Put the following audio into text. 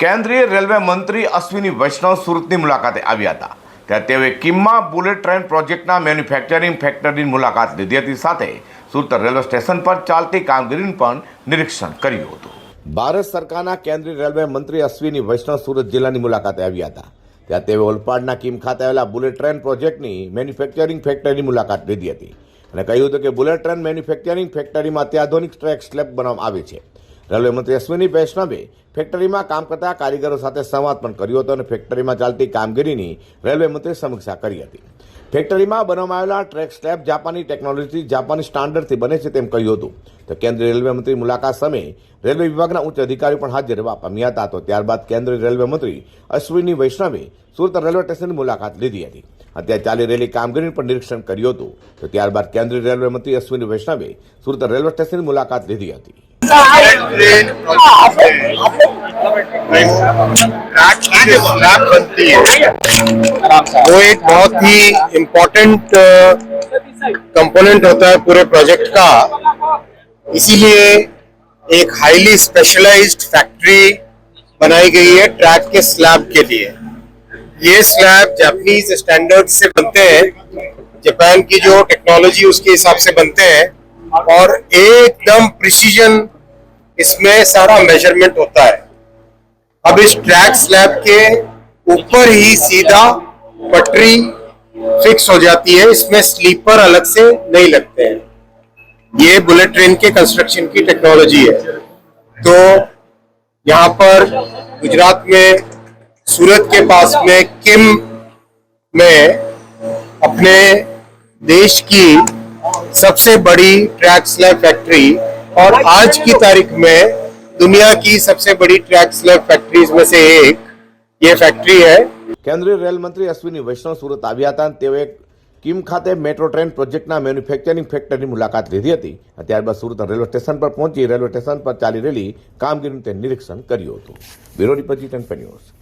કેન્દ્રીય રેલવે મંત્રી અશ્વિની વૈષ્ણવ સુરતની મુલાકાતે આવ્યા હતા ત્યારે તેઓએ કિમ્મા બુલેટ ટ્રેન પ્રોજેક્ટના મેન્યુફેક્ચરિંગ ફેક્ટરીની મુલાકાત લીધી હતી સાથે સુરત રેલવે સ્ટેશન પર ચાલતી કામગીરીનું પણ નિરીક્ષણ કર્યું હતું ભારત સરકારના કેન્દ્રીય રેલવે મંત્રી અશ્વિની વૈષ્ણવ સુરત જિલ્લાની મુલાકાતે આવ્યા હતા ત્યાં તેઓ ઓલપાડના કિમ ખાતે આવેલા બુલેટ ટ્રેન પ્રોજેક્ટની મેન્યુફેક્ચરિંગ ફેક્ટરીની મુલાકાત લીધી હતી અને કહ્યું હતું કે બુલેટ ટ્રેન મેન્યુફેક્ચરિંગ ફેક્ટરીમાં અત્યાધુનિક ટ્રેક સ્લેબ બનાવવામાં આવી છે રેલવે મંત્રી અશ્વિની વૈષ્ણવે ફેક્ટરીમાં કામ કરતા કારીગરો સાથે સંવાદ પણ કર્યો હતો અને ફેક્ટરીમાં ચાલતી કામગીરીની રેલવે મંત્રીએ સમીક્ષા કરી હતી ફેક્ટરીમાં બનાવવામાં આવેલા ટ્રેક સ્લેબ જાપાની ટેકનોલોજીથી જાપાની સ્ટાન્ડર્ડથી બને છે તેમ કહ્યું હતું તો કેન્દ્રીય રેલવે મંત્રી મુલાકાત સમયે રેલવે વિભાગના ઉચ્ચ અધિકારીઓ પણ હાજર રહેવા પામ્યા હતા તો ત્યારબાદ કેન્દ્રીય રેલવે મંત્રી અશ્વિની વૈષ્ણવે સુરત રેલવે સ્ટેશનની મુલાકાત લીધી હતી અત્યારે ચાલી રહેલી કામગીરીનું પણ નિરીક્ષણ કર્યું હતું તો ત્યારબાદ કેન્દ્રીય રેલવે મંત્રી અશ્વિની વૈષ્ણવે સુરત રેલવે સ્ટેશનની મુલાકાત લીધી હતી बनती है वो एक बहुत ही इम्पोर्टेंट कंपोनेंट uh, होता है पूरे प्रोजेक्ट का इसीलिए एक हाईली स्पेशलाइज्ड फैक्ट्री बनाई गई है ट्रैक के स्लैब के लिए ये स्लैब जापानीज स्टैंडर्ड से बनते हैं जापान की जो टेक्नोलॉजी उसके हिसाब से बनते हैं और एकदम प्रिसीजन इसमें सारा मेजरमेंट होता है अब इस ट्रैक स्लैब के ऊपर ही सीधा पटरी फिक्स हो जाती है इसमें स्लीपर अलग से नहीं लगते हैं ये बुलेट ट्रेन के कंस्ट्रक्शन की टेक्नोलॉजी है तो यहाँ पर गुजरात में सूरत के पास में किम में अपने देश की સબસે બડી ટ્રેક્સલે ફactory ઓર આજ કી તારીખ મે દુનિયા કી સબસે બડી ટ્રેક્સલે ફેક્ટરીઝ મેસે એક યે ફેક્ટરી હૈ કેન્દ્રીય રેલ મંત્રી અશ્વિની વૈષ્ણવ સુરત આવિયાતાન તેવે એક કીમ ખાતે મેટ્રો ટ્રેન પ્રોજેક્ટ ના મેન્યુફેક્ચરિંગ ફેક્ટરી મુલાકાત લેધી હતી અ ત્યાર બાદ સુરત રેલવે સ્ટેશન પર પહોંચી રેલવે સ્ટેશન પર ચાલી રેલી કામગીરી નિરીક્ષણ કર્યો હતો બ્યુરો નિપટિતન પનીઓસ